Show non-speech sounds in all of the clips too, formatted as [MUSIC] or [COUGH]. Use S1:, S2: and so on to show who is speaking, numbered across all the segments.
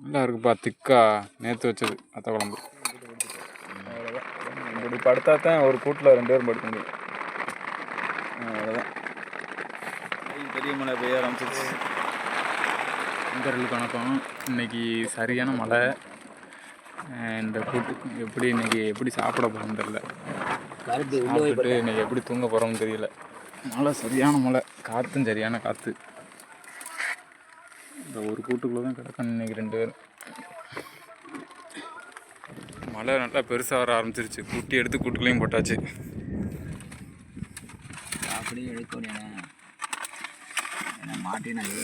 S1: நல்லா இருக்குப்பா திக்கா. நேற்று வச்சது அத்த குழம்பு.
S2: இப்படி படுத்தா தான் ஒரு கூட்டில் ரெண்டு பேரும் படுக்க முடியும். அவ்வளோதான் பெரிய மழை பெய்ய ஆரம்பிச்சிருச்சு.
S1: நண்பர்களுக்கு வணக்கம் இன்னைக்கு சரியான மழை. இந்த கூட்டுக்கு எப்படி இன்னைக்கு எப்படி சாப்பிட போகிறோம் தெரியல. சாப்பிட்டுட்டு இன்னைக்கு எப்படி தூங்க போகிறோம்னு தெரியல. மழை சரியான மழை. காற்றும் சரியான காற்று இந்த ஒரு கூட்டுக்குள்ளே தான் கிடக்கணும் இன்னைக்கு ரெண்டு பேரும். மழை நல்லா பெருசாக வர ஆரம்பிச்சிருச்சு. குட்டி எடுத்து கூட்டுக்குள்ளேயும் போட்டாச்சு.
S3: அப்படியே எடுக்கணும் என்ன மாட்டினது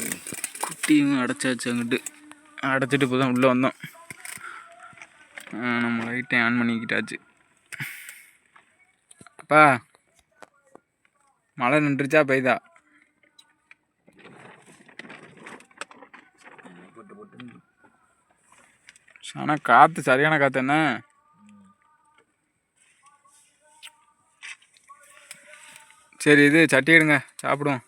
S1: குட்டியும் அடைச்சாச்சு அங்கிட்டு. அடைச்சிட்டு இப்போ தான் உள்ளே வந்தோம். நம்ம லைட்டை ஆன் பண்ணிக்கிட்டாச்சு. அப்பா மழை நின்றுச்சா பெய்தா
S3: போட்டு போட்டு
S1: ஆனால் காற்று சரியான காற்று என்ன? சரி இது சட்டி எடுங்க சாப்பிடுவோம்.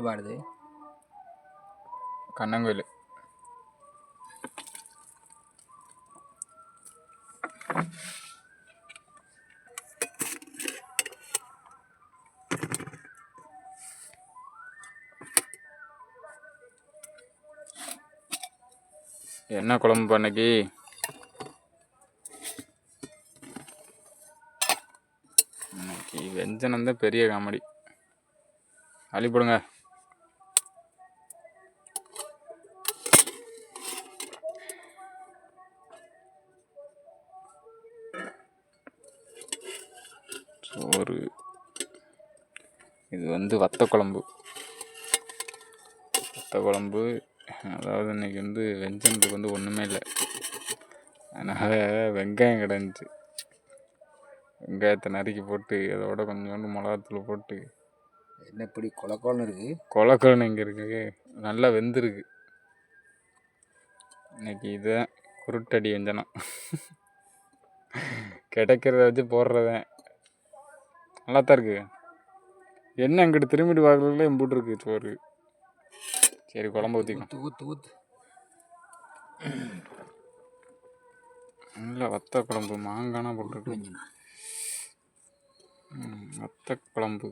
S3: எங்கே பாடுது?
S1: கண்ணங்கோயில். என்ன குழம்பு பண்ணக்கு இன்னைக்கு வெஞ்சனம் தான் பெரிய காமெடி. அள்ளி போடுங்க. சோறு இது வந்து வத்த குழம்பு. வத்த குழம்பு அதாவது இன்னைக்கு வந்து வெஞ்சனத்துக்கு வந்து ஒன்றுமே இல்லை. அதனால் வெங்காயம் கிடந்துச்சு வெங்காயத்தை நறுக்கி போட்டு அதோட கொஞ்சோண்டு மிளகாத்தூள் போட்டு.
S3: என்ன இப்படி கொல கொலன்னு இருக்கு?
S1: கொலக்கொலன்னு இங்கே இருக்கு. நல்லா வெந்திருக்கு. இன்னைக்கு இதுதான் குருட்டடி வெஞ்சனம். [LAUGHS] கிடைக்கிறத வச்சு போடுறதேன் நல்லா தான் இருக்கு. என்ன அங்கிட்டு திரும்பிட்டு பார்க்கறதுல எம்பிட்டு இருக்கு சோறு. சரி குழம்பு ஊற்றிக்கலாம்
S3: ஊத்து ஊத்து
S1: நல்லா வத்த குழம்பு மாங்கானா போட்டுருக்கு.
S3: கொஞ்சம்
S1: வத்த குழம்பு.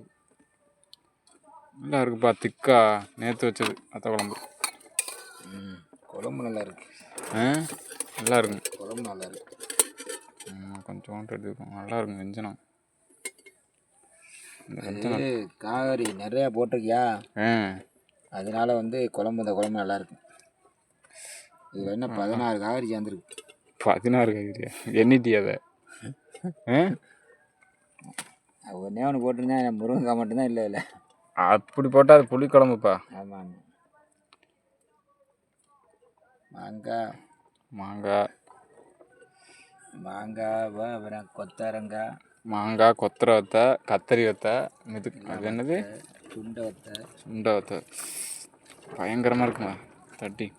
S1: நல்லா இருக்குப்பா திக்கா நேற்று வச்சது வத்த குழம்பு.
S3: குழம்பு நல்லா இருக்கு.
S1: ஆ நல்லா இருக்கும்
S3: குழம்பு நல்லா இருக்கு.
S1: ம், கொஞ்சோண்டு எடுத்துக்கோங்க நல்லா இருக்கும் வெஞ்சனம்.
S3: இது காய்கறி நிறையா போட்டிருக்கியா? அதனால வந்து குழம்பு இந்த குழம்பு நல்லா இருக்கு இதில் என்ன பதினாறு காய்கறி சேர்ந்துருக்கு.
S1: பதினாறு காய்கறியா? எண்ணிட்டி அதை?
S3: ஒன்றே ஒன்று போட்டிருந்தேன் முருங்கைக்காய் மட்டும்தான் இல்லை இல்லை
S1: அப்படி போட்டால் அது புளிக்குழம்புப்பா.
S3: ஆமாம் மாங்காய்.
S1: மாங்காய்.
S3: மாங்காய் அப்புறம் கொத்தரங்காய்.
S1: மாங்காய் கொத்தரை வத்தை கத்தரி வத்தை இது அது என்னது?
S3: துண்டை வத்தை.
S1: சுண்டை வத்தை. பயங்கரமாக இருக்குமா? தட்டி.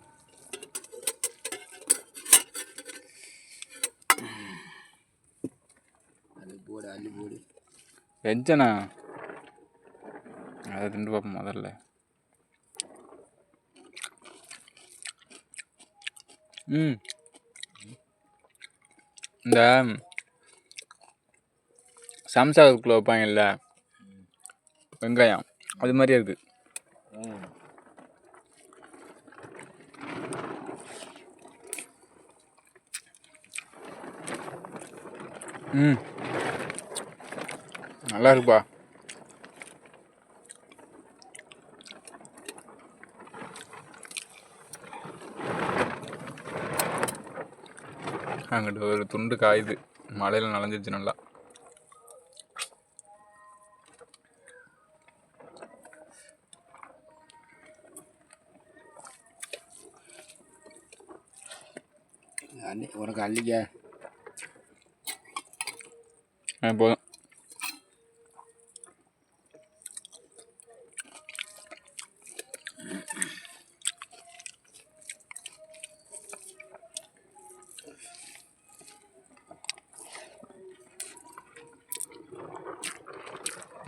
S1: வெஞ்சனா? அதை திண்டு பார்ப்போம் முதல்ல. ம். இந்த சம்சாரத்துக்குள்ளே வைப்பாங்கல்ல? வெங்காயம். அது மாதிரியே இருக்கு.
S3: ம்.
S1: நல்லா இருக்குப்பா. அங்கிட்டு ஒரு துண்டு காயுது. மழையில் நனைஞ்சிருச்சு நல்லா.
S3: அள்ளி உனக்கு அள்ளிக்க.
S1: போதும்.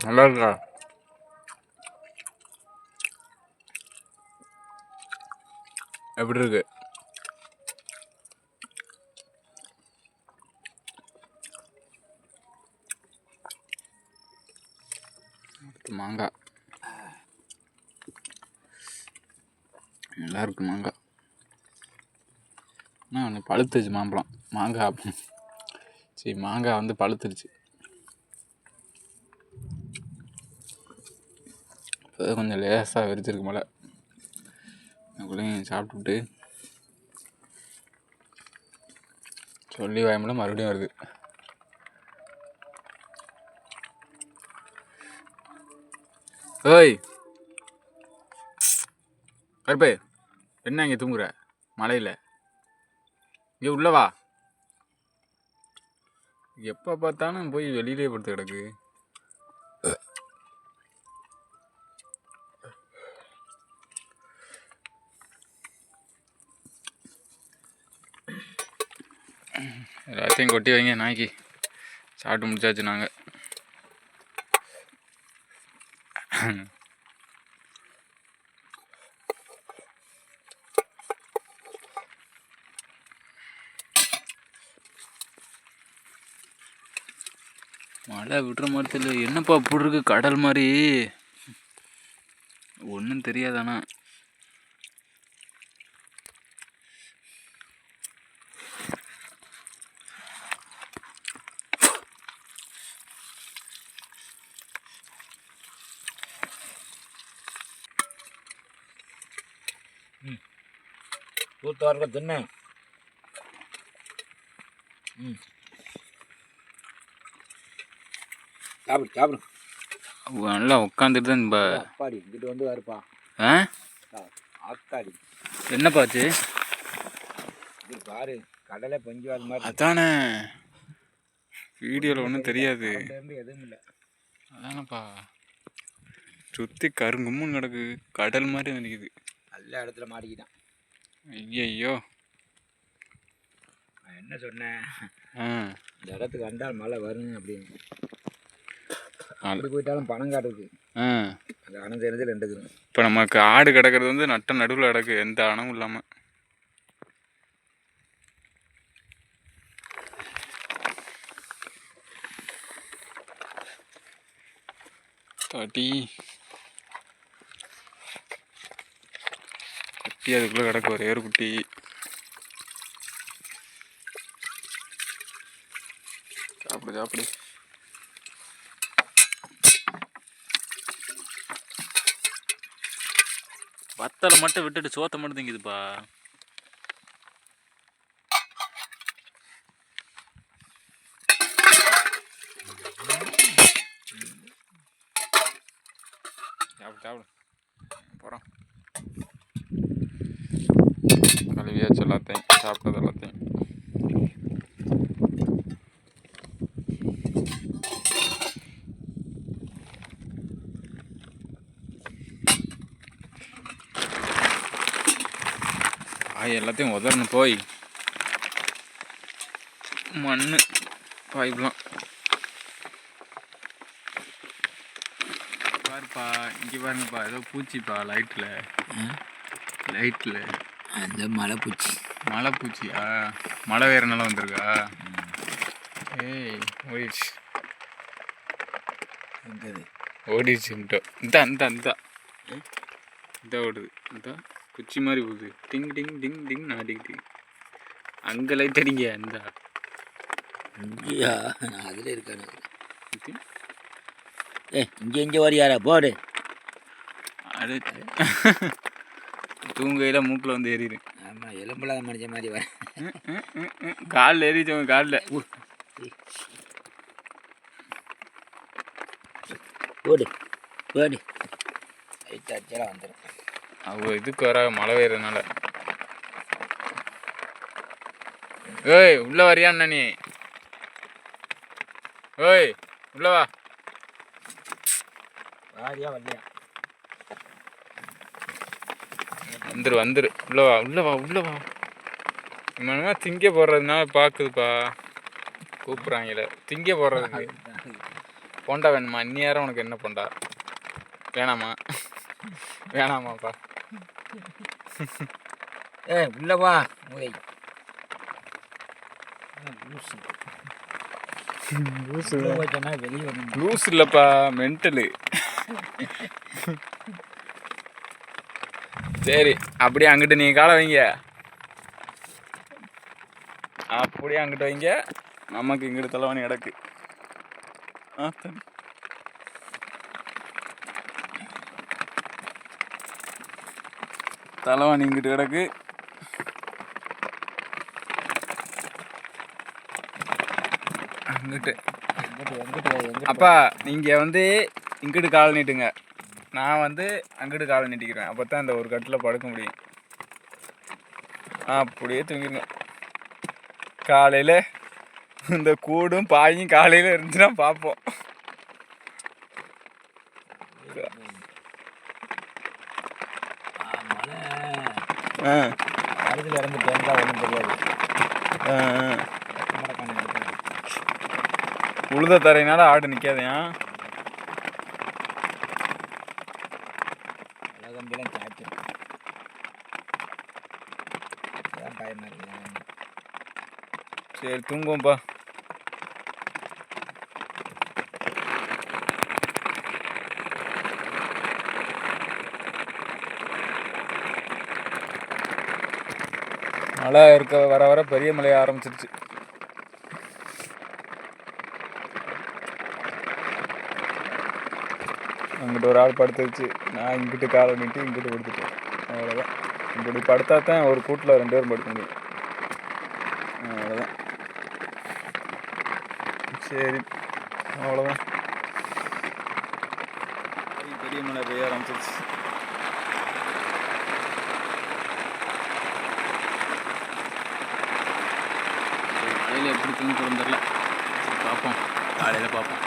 S1: நல்லா இருக்கா? எப்படி இருக்கு? மாங்காய் நல்லா இருக்கு மாங்காய் ஆனால் ஒன்று பழுத்துச்சு மாம்பழம். மாங்காய் சரி மாங்காய் வந்து பழுத்துருச்சு. இப்போ கொஞ்சம் லேசாக விரிச்சிருக்கு மழை அதுக்குள்ளேயும் சாப்பிட்டுட்டு சொல்லி வாய்மூலம் மறுபடியும் வருது. ஓய் கருப்பே என்ன இங்கே தூங்குற? மழையில். இங்கே உள்ள வா. எப்போ பார்த்தாலும் போய் வெளியிலே படுத்து கிடக்கு. எல்லாத்தையும் கொட்டி வைங்க நாய்க்கு. சாப்பிட்டு முடிச்சாச்சு நாங்கள் [CLEARS THROAT] மழை விடுற மாதிரி தெரியல. என்னப்பா இப்படி இருக்கு? கடல் மாதிரி. ஒன்றும் தெரியாதானா
S3: தூத்து வரல தின்ன ம். சாப்பிடு சாப்பிடு.
S1: நல்லா உட்காந்துட்டு தான்
S3: அப்பாடி இங்கிட்டு வந்து வருப்பா.
S1: ஆ?
S3: ஆத்தாடி.
S1: என்னப்பாச்சு
S3: இது பாரு கடலை பொங்கி வர மாதிரி.
S1: அதானே. வீடியோவில் ஒன்றும் தெரியாது.
S3: எதுவும் இல்லை.
S1: அதானப்பா. சுற்றி கருங்கும்முன்னு கிடக்கு கடல் மாதிரி நிற்குது
S3: நல்ல இடத்துல மாட்டிக்கிட்டான்.
S1: ஐயோ
S3: என்ன சொன்னேன்? இந்த இடத்துக்கு வந்தால் மழை வரும் அப்படின்னு. அப்படி போயிட்டாலும் பணம் காட்டுது.
S1: ஆ.
S3: அது அணை தெரிஞ்சு ரெண்டுக்கு
S1: இப்போ நமக்கு ஆடு கிடக்கிறது வந்து நட்ட நடுவில் கிடக்கு. எந்த அணவும் இல்லாமல் தாட்டி குட்டி அதுக்குள்ளே கிடக்கு ஒரே ஒரு குட்டி. சாப்பிடு சாப்பிடு. வத்தலை மட்டும் விட்டுட்டு சோத்த மட்டும் திங்குதுப்பா. சாப்பிடு சாப்பிடு. போகிறோம் கழுவியாச்சு எல்லாத்தையும் சாப்பிட்டது எல்லாத்தையும். பாய் எல்லாத்தையும் உதறணும் போய். மண் பாய்ப்பெலாம் பாருப்பா இங்கே பாருங்கப்பா ஏதோ பூச்சிப்பா லைட்டில் லைட்டில்
S3: அந்த மலை பூச்சி
S1: மலை பூச்சியா மழை வேறு நல்லா வந்திருக்கா? ஏய் ஓடிடுச்சு.
S3: எங்கது?
S1: ஓடிடுச்சுன்ட்டோ இந்த. இந்த இந்த இந்த. ஓடுது. இந்த. குச்சி மாதிரி போகுது. டிங் டிங் டிங் டிங் ஆடிக்கிட்டு அங்கே லைட் அடிங்க இந்த.
S3: இங்கேயா? நான் அதில் இருக்கேன். ஏ இங்கே இங்கே வரியாரா போடு.
S1: அது தூங்கையில் மூக்கில் வந்து ஏறிடு.
S3: ஆமாம் எலும்பில்லாத மனுஷ மாதிரி வர.
S1: காலில் ஏறிச்சவங்க காலில்.
S3: போடு போடு லைட் அடிச்சலாம் வந்துடும்
S1: அவங்க இதுக்கு வர மழை பெய்யறதுனால. ஏய் உள்ள வரியா அண்ணா நீ? ஏய் உள்ள வா.
S3: வாரியா வரலையா
S1: வந்துரு வந்துரு. உள்ள வா உள்ள வா உள்ள வா. இவனுங்க திங்க போடுறதுனால பாக்குதுப்பா கூப்பிட்றாங்களே திங்க போடுறதுக்கு. போண்டா வேணுமா? இந்நேரம் உனக்கு என்ன போண்டா? வேணாமா? வேணாமாப்பா.
S3: ஏ உள்ள வா. மூதை லூசு. லூசு. போச்சோன்னா வெளியே வந்து
S1: லூஸ் இல்லைப்பா மென்டலு. சரி அப்படியே அங்கிட்டு நீங்கள் காலை வைங்க. அப்படியே அங்கிட்டு வைங்க. நமக்கு இங்கிட்டு தலைவாணி கிடக்கு ஆ தலைவாணி இங்கிட்டு கிடக்கு. அங்கிட்டு. அப்பா நீங்கள் வந்து இங்கிட்டு கால் நீட்டுங்க. நான் வந்து அங்கிட்டு கால் நீட்டிக்கிறேன். அப்போ தான் இந்த ஒரு கட்டில் படுக்க முடியும். அப்படியே தூங்கிருங்க. காலையில் இந்த கூடும் பாயும் காலையில் இருந்துச்சுன்னா பார்ப்போம்
S3: ஆ, கருதில் இறந்து ஒன்றும் தெரியாது.
S1: உழுத தரையினால ஆடு நிற்காதையா
S3: உலகம்பிலாம் சாய்க்கும் அதான் பயமா இருக்கு
S1: சரி தூங்குவோம்ப்பா மழை இருக்க வர வர பெரிய மலையை ஆரம்பிச்சிருச்சு. அங்கிட்ட ஒரு ஆள் படுத்துருச்சு. நான் இங்கிட்டு காலை நீட்டி இங்கிட்டு படுத்துட்டேன் அவ்வளோதான் இப்படி படுத்தா தான் ஒரு கூட்டில் ரெண்டு பேரும் படுக்க முடியும். அவ்வளோதான் சரி அவ்வளோதான் பெரிய மழை பெய்ய ஆரம்பிச்சிருச்சு காலையில் எப்படி தூங்க தெரில பார்ப்போம் காலையில் பார்ப்போம்